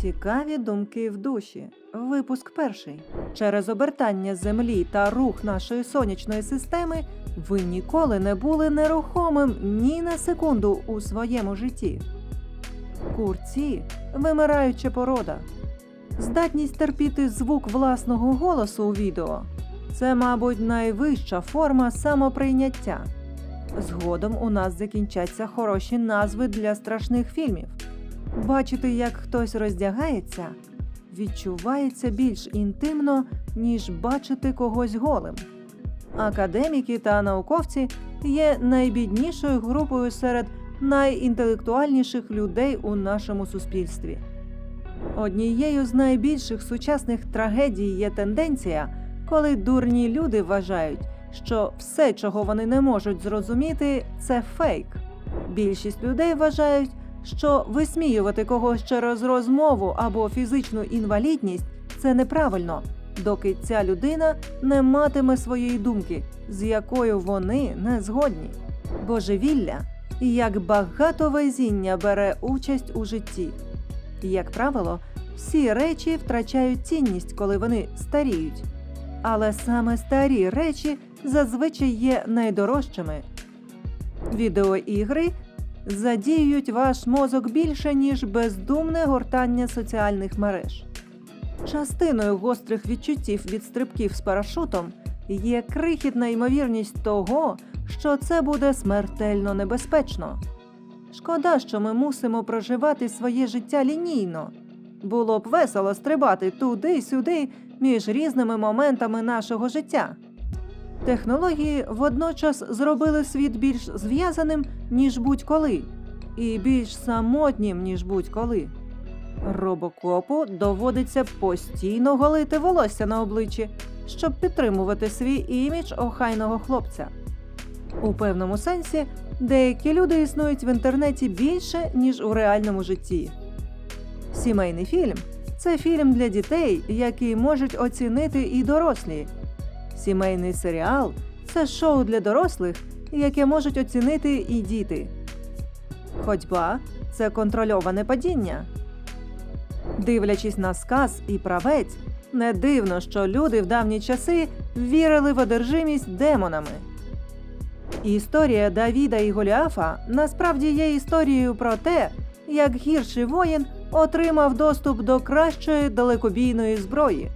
Цікаві думки в душі. Випуск перший. Через обертання Землі та рух нашої сонячної системи ви ніколи не були нерухомим ні на секунду у своєму житті. Курці вимираюча порода. Здатність терпіти звук власного голосу у відео це, мабуть, найвища форма самоприйняття. Згодом у нас закінчаться хороші назви для страшних фільмів. Бачити, як хтось роздягається, відчувається більш інтимно, ніж бачити когось голим. Академіки та науковці є найбіднішою групою серед найінтелектуальніших людей у нашому суспільстві. Однією з найбільших сучасних трагедій є тенденція, коли дурні люди вважають, що все, чого вони не можуть зрозуміти, це фейк. Більшість людей вважають, що висміювати когось через розмову або фізичну інвалідність це неправильно, доки ця людина не матиме своєї думки, з якою вони не згодні. Божевілля як багато везіння бере участь у житті. Як правило, всі речі втрачають цінність, коли вони старіють. Але саме старі речі зазвичай є найдорожчими. Відеоігри задіюють ваш мозок більше, ніж бездумне гортання соціальних мереж. Частиною гострих відчуттів від стрибків з парашутом є крихітна ймовірність того, що це буде смертельно небезпечно. Шкода, що ми мусимо проживати своє життя лінійно. Було б весело стрибати туди-сюди між різними моментами нашого життя. Технології водночас зробили світ більш зв'язаним, ніж будь-коли, і більш самотнім, ніж будь-коли. Робокопу доводиться постійно голити волосся на обличчі, щоб підтримувати свій імідж охайного хлопця. У певному сенсі деякі люди існують в інтернеті більше, ніж у реальному житті. Сімейний фільм це фільм для дітей, який можуть оцінити і дорослі. Сімейний серіал це шоу для дорослих, яке можуть оцінити і діти. Ходьба це контрольоване падіння. Дивлячись на сказ і правець, не дивно, що люди в давні часи вірили в одержимість демонами. Історія Давіда і Голіафа насправді є історією про те, як гірший воїн отримав доступ до кращої далекобійної зброї.